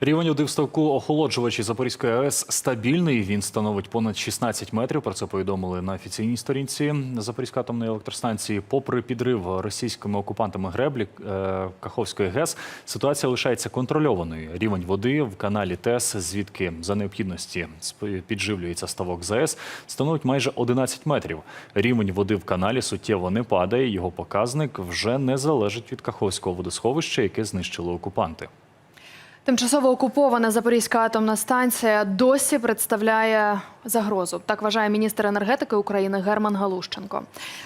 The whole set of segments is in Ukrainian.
Рівень води в охолоджувачі Запорізької АЕС стабільний. Він становить понад 16 метрів. Про це повідомили на офіційній сторінці Запорізької атомної електростанції. Попри підрив російськими окупантами греблі е, Каховської ГЕС, ситуація лишається контрольованою. Рівень води в каналі ТЕС, звідки за необхідності підживлюється ставок ЗАЕС, становить майже 11 метрів. Рівень води в каналі суттєво не падає. Його показник вже не залежить від Каховського водосховища, яке знищили окупанти. Тимчасово окупована Запорізька атомна станція досі представляє загрозу. Так вважає міністр енергетики України Герман Галущенко.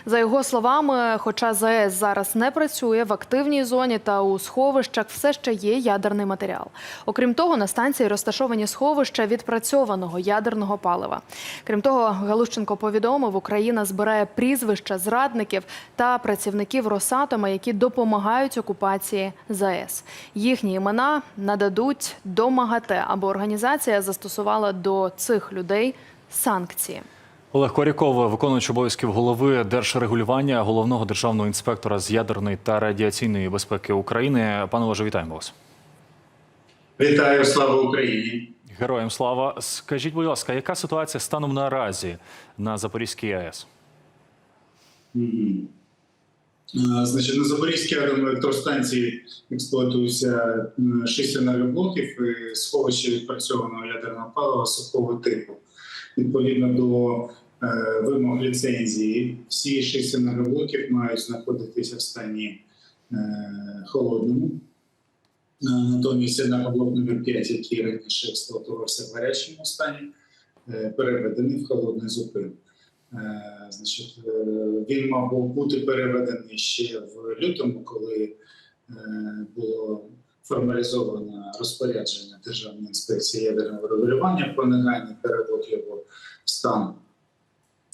За його словами, хоча ЗАЕС зараз не працює в активній зоні та у сховищах все ще є ядерний матеріал. Окрім того, на станції розташовані сховища відпрацьованого ядерного палива. Крім того, Галущенко повідомив, Україна збирає прізвища зрадників та працівників Росатома, які допомагають окупації ЗАЕС. Їхні імена нададуть до МАГАТЕ, аби організація застосувала до цих людей санкції. Олег Коряков, виконуючий обов'язків голови держрегулювання головного державного інспектора з ядерної та радіаційної безпеки України. Пане Олеже, вітаємо вас. Вітаю, слава Україні! Героям слава. Скажіть, будь ласка, яка ситуація станом наразі на Запорізькій АЕС? Е, Значить, на Запорізькій атомній електростанції експлуатується м, шість енергоблоків і сховище відпрацьованого ядерного палива сухого типу. Відповідно до е, вимог ліцензії, всі шість енергоблоків мають знаходитися в стані е, холодному. Е, Натомість енергоблок номер 5, який раніше експлуатувався в гарячому стані, переведений в холодний зупин. Значить, він мав бути переведений ще в лютому, коли було формалізовано розпорядження Державної інспекції ядерного регулювання про негайний перевод його в стан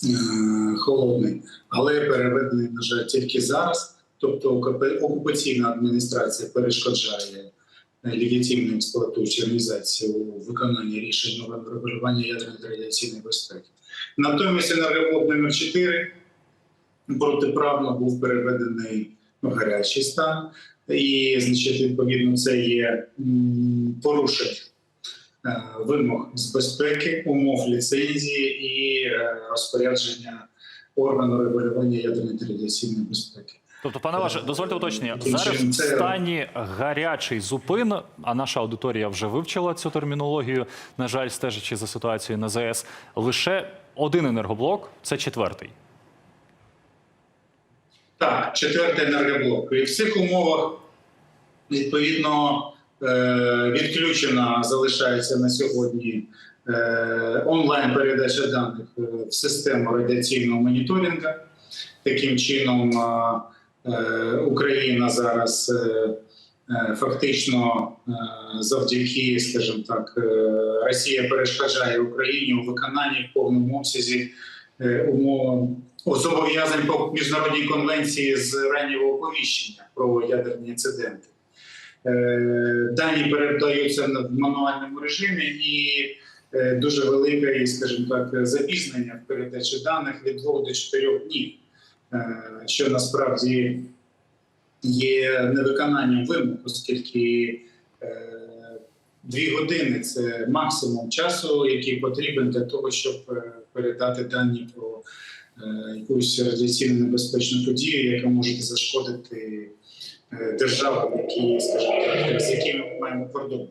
е, холодний, але переведений, на жаль, тільки зараз. Тобто окупаційна адміністрація перешкоджає легітимній експлуатуючій організації у виконанні рішень нового регулювання ядерної та радіаційної безпеки. Натомість енергоблок номер 4 протиправно був переведений в гарячий стан, і значить, відповідно, це є порушення е, вимог з безпеки, умов ліцензії і е, розпорядження органу регулювання ядерної та радіаційної безпеки. Тобто, пане Олеже, дозвольте уточнення. Зараз в стані гарячий зупин, а наша аудиторія вже вивчила цю термінологію, на жаль, стежачи за ситуацією на ЗАЕС, лише один енергоблок це четвертий. Так, четвертий енергоблок. І в цих умовах відповідно е, відключена залишається на сьогодні е, онлайн передача даних е, в систему радіаційного моніторингу. Таким чином Україна зараз фактично завдяки, скажімо так, Росія перешкоджає Україні у виконанні в повному обсязі умовам зобов'язань по міжнародній конвенції з раннього оповіщення про ядерні інциденти. Е, Дані передаються в мануальному режимі і е, дуже велике, скажімо так, запізнення в передачі даних від 2 до 4 днів, е, що насправді є невиконанням вимог, оскільки дві години це максимум часу, який потрібен для того, щоб передати дані про якусь радіаційно небезпечну подію, яка може зашкодити е, державам, які, скажімо так, з якими ми маємо кордон.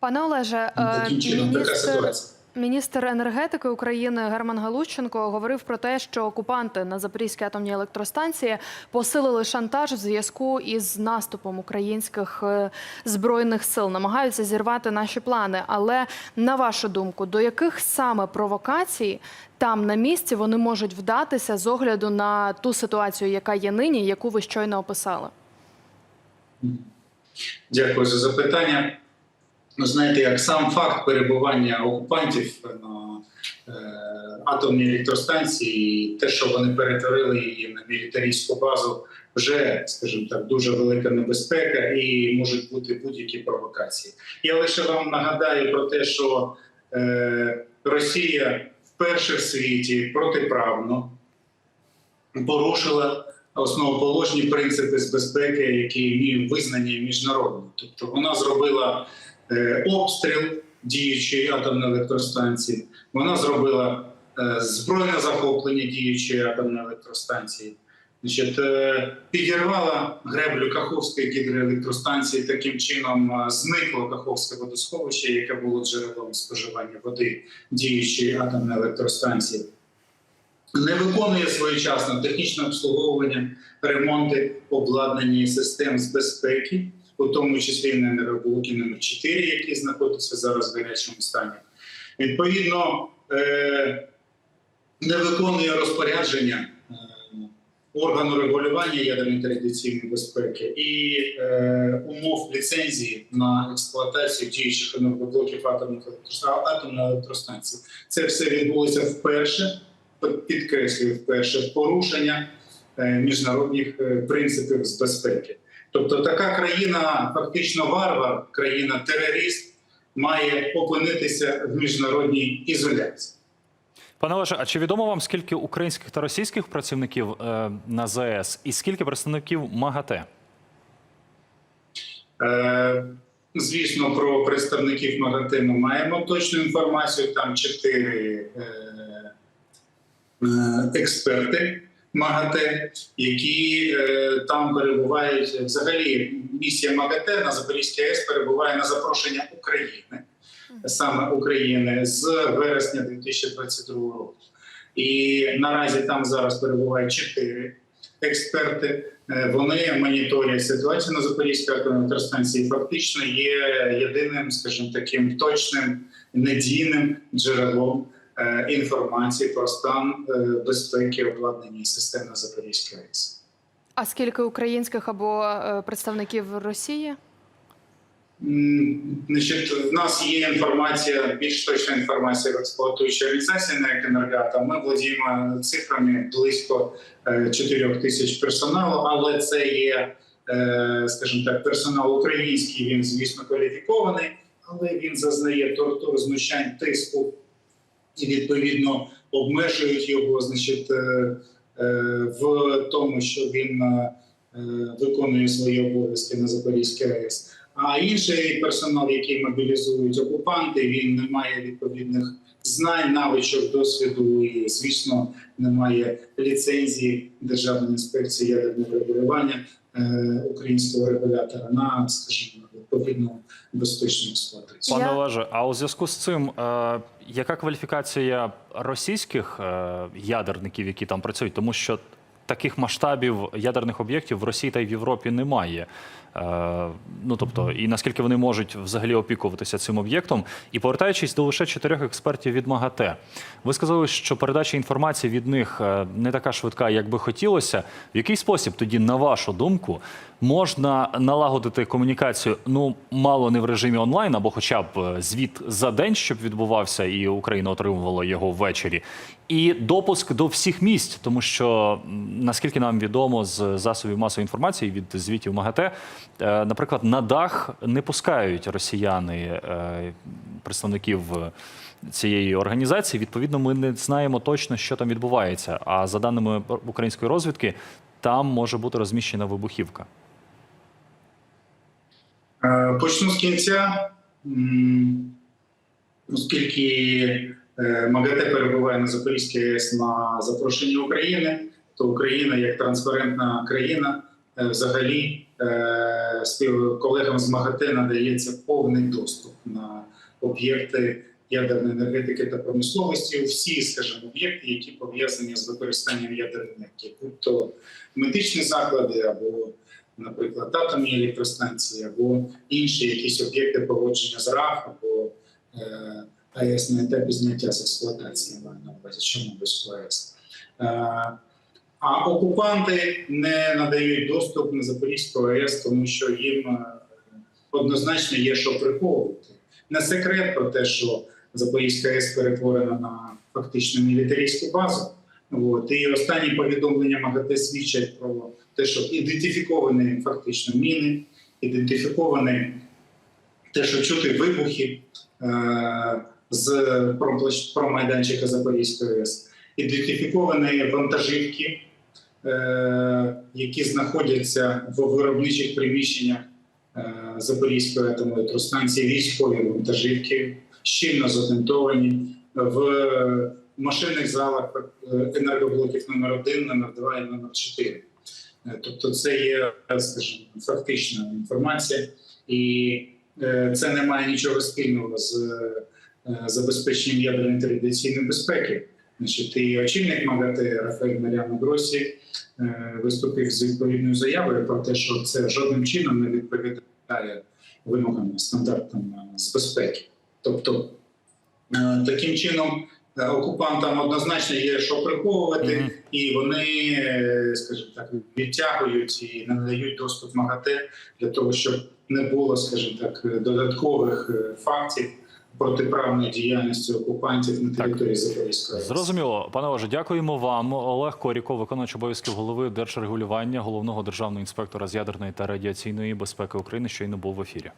Пане Олеже, е, міністр ситуація. Міністр енергетики України Герман Галущенко говорив про те, що окупанти на Запорізькій атомній електростанції посилили шантаж в зв'язку із наступом українських е, збройних сил, намагаються зірвати наші плани. Але на вашу думку, до яких саме провокацій там на місці вони можуть вдатися з огляду на ту ситуацію, яка є нині, яку ви щойно описали? Дякую за запитання. Ну, знаєте, як сам факт перебування окупантів на е, атомній електростанції, те, що вони перетворили її на мілітарійську базу, вже, скажімо так, дуже велика небезпека і можуть бути будь-які провокації. Я лише вам нагадаю про те, що е, Росія вперше в світі протиправно порушила основоположні принципи з безпеки, які визнані міжнародно. Тобто вона зробила обстріл діючої атомної електростанції. Вона зробила е, збройне захоплення діючої атомної електростанції. Значить, е, підірвала греблю Каховської гідроелектростанції. Таким чином е, зникло Каховське водосховище, яке було джерелом споживання води діючої атомної електростанції. Не виконує своєчасно технічне обслуговування, ремонти, обладнання і систем з безпеки, у тому числі на енергоблокі номер 4 які знаходяться зараз в гарячому стані. Відповідно, е, не виконує розпорядження е, органу регулювання ядерної та радіаційної безпеки і е, умов ліцензії на експлуатацію діючих енергоблоків атомних атомної електростанції. Це все відбулося вперше, підкреслюю вперше порушення міжнародних принципів з безпеки. Тобто така країна, фактично варвар, країна терорист, має опинитися в міжнародній ізоляції. Пане Олеже, а чи відомо вам скільки українських та російських працівників е, на ЗАЕС і скільки представників МАГАТЕ? Е, Звісно, про представників МАГАТЕ ми маємо точну інформацію. Там чотири е, е, експерти МАГАТЕ, які е, там перебувають. Взагалі, місія МАГАТЕ на Запорізькій АЕС перебуває на запрошення України, саме України з вересня 2022 року. І наразі там зараз перебувають чотири експерти. Е, Вони моніторять ситуацію на Запорізькій електростанції. Фактично є єдиним, скажімо, таким точним надійним джерелом е, інформації про стан е, безпеки обладнання і систем на АЕС. А скільки українських або е, представників Росії? Значить, в нас є інформація, більш точна інформація в експлуатуючій організації на «Енергоатом». Ми володіємо цифрами близько 4 тисяч персоналу, але це є, е, скажімо так, персонал український. Він звісно кваліфікований, але він зазнає тортур, знущань, тиску і відповідно обмежують його, значить, е, е, в тому, що він е, виконує свої обов'язки на Запорізькій АЕС. А інший персонал, який мобілізують окупанти, він не має відповідних знань, навичок, досвіду і, звісно, не має ліцензії Державної інспекції ядерного регулювання українського регулятора на, скажімо, відповідну безпечну експлуатацію. Пане Олеже, а у зв'язку з цим, е, яка кваліфікація російських е, ядерників, які там працюють? Тому що таких масштабів ядерних об'єктів в Росії та й в Європі немає. Е, ну тобто, і наскільки вони можуть взагалі опікуватися цим об'єктом? І повертаючись до лише чотирьох експертів від МАГАТЕ, ви сказали, що передача інформації від них е, не така швидка, як би хотілося. В який спосіб тоді, на вашу думку, можна налагодити комунікацію? Ну мало не в режимі онлайн, або хоча б е, звіт за день, щоб відбувався, і Україна отримувала його ввечері, і допуск до всіх місць, тому що наскільки нам відомо з засобів масової інформації від звітів МАГАТЕ, наприклад, на дах не пускають росіяни е, представників цієї організації. Відповідно, ми не знаємо точно, що там відбувається. А за даними української розвідки, там може бути розміщена вибухівка. Е, Почну з кінця, оскільки е, МАГАТЕ перебуває на Запорізькій АЕС на запрошення України, то Україна як транспарентна країна е, взагалі е, колегам з МАГАТЕ надається повний доступ на об'єкти ядерної енергетики та промисловості. Всі, скажімо, об'єкти, які пов'язані з використанням ядерної енергії, будь-то медичні заклади або наприклад, атомні електростанції або інші якісь об'єкти поводження з РАФ або е, АЕС на етапі зняття з експлуатації на увазі, без АЕС. Е, а окупанти не надають доступ на Запорізьку АЕС, тому що їм е, однозначно є що приховувати. Не секрет про те, що Запорізька АЕС перетворена на фактично мілітаристську базу. От. І останні повідомлення МАГАТЕ свідчать про те, що ідентифіковані фактично міни, ідентифіковані те, що чути вибухи е- з промайданчика Запорізької АЕС, ідентифіковані вантажівки, які знаходяться в виробничих приміщеннях е, Запорізької атомної електростанції військові вантажівки, щільно затентовані в машинних залах е, енергоблоків номер 1 номер 2 і номер 4 Е, Тобто, це є, скажімо, фактична інформація, і е, це не має нічого спільного з е, забезпеченням ядерної та безпеки. Значить, і очільник МАГАТЕ Рафаель Маріано Гросі е, виступив з відповідною заявою про те, що це жодним чином не відповідає вимогам стандартам е, з безпеки. Тобто, е, таким чином е, окупантам однозначно є що приховувати, Мгм. і вони, е, скажімо так, відтягують і не надають доступ МАГАТЕ для того, щоб не було, скажімо так, додаткових е, фактів протиправної діяльності окупантів на території Запорізької. Зрозуміло, пане Олеже, дякуємо вам. Олег Коріков, виконувач обов'язків голови держрегулювання, головного державного інспектора з ядерної та радіаційної безпеки України, щойно був в ефірі.